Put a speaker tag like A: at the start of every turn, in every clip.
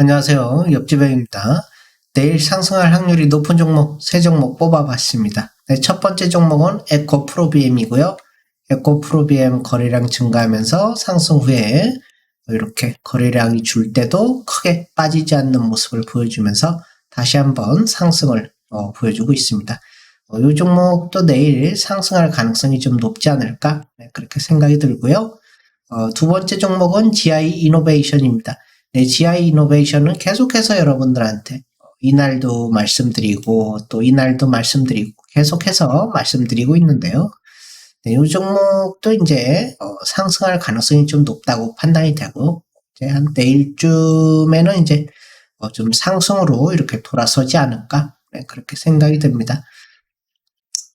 A: 안녕하세요. 옆집행입니다. 내일 상승할 확률이 높은 종목 세 종목 뽑아봤습니다. 네, 첫 번째 종목은 에코 프로비엠이고요. 에코 프로비엠 거래량 증가하면서 상승 후에 이렇게 거래량이 줄 때도 크게 빠지지 않는 모습을 보여주면서 다시 한번 상승을 어, 보여주고 있습니다. 어, 이 종목도 내일 상승할 가능성이 좀 높지 않을까 네, 그렇게 생각이 들고요. 어, 두 번째 종목은 GI 이노베이션입니다. 네, GI 이노베이션은 계속해서 여러분들한테 이날도 말씀드리고 또 이날도 말씀드리고 계속해서 말씀드리고 있는데요. 네, 이 종목도 이제 어, 상승할 가능성이 좀 높다고 판단이 되고 이제 한 내일쯤에는 이제 어, 좀 상승으로 이렇게 돌아서지 않을까 네, 그렇게 생각이 됩니다.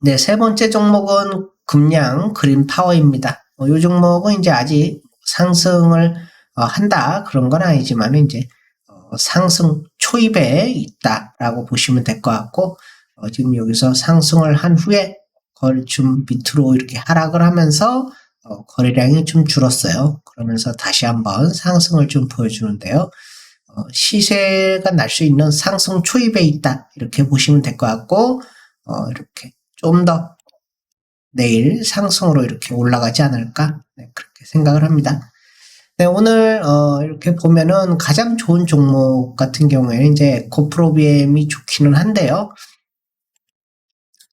A: 네, 세 번째 종목은 금양 그린 파워입니다. 어, 이 종목은 이제 아직 상승을 어, 한다 그런 건 아니지만 이제 어, 상승 초입에 있다라고 보시면 될 것 같고 어, 지금 여기서 상승을 한 후에 거래 좀 밑으로 이렇게 하락을 하면서 어, 거래량이 좀 줄었어요. 그러면서 다시 한번 상승을 좀 보여주는데요. 어, 시세가 날 수 있는 상승 초입에 있다 이렇게 보시면 될 것 같고 어, 이렇게 좀 더 내일 상승으로 이렇게 올라가지 않을까 네, 그렇게 생각을 합니다. 네, 오늘 어, 이렇게 보면은 가장 좋은 종목 같은 경우에 이제 고프로비엠이 좋기는 한데요.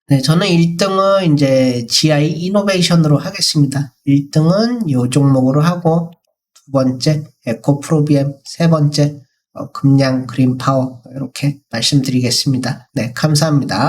A: 네, 저는 1등은 이제 GI 이노베이션으로 하겠습니다. 1등은 이 종목으로 하고 두 번째 에코프로비엠, 세 번째 어, 금양 그린 파워 이렇게 말씀드리겠습니다. 네, 감사합니다.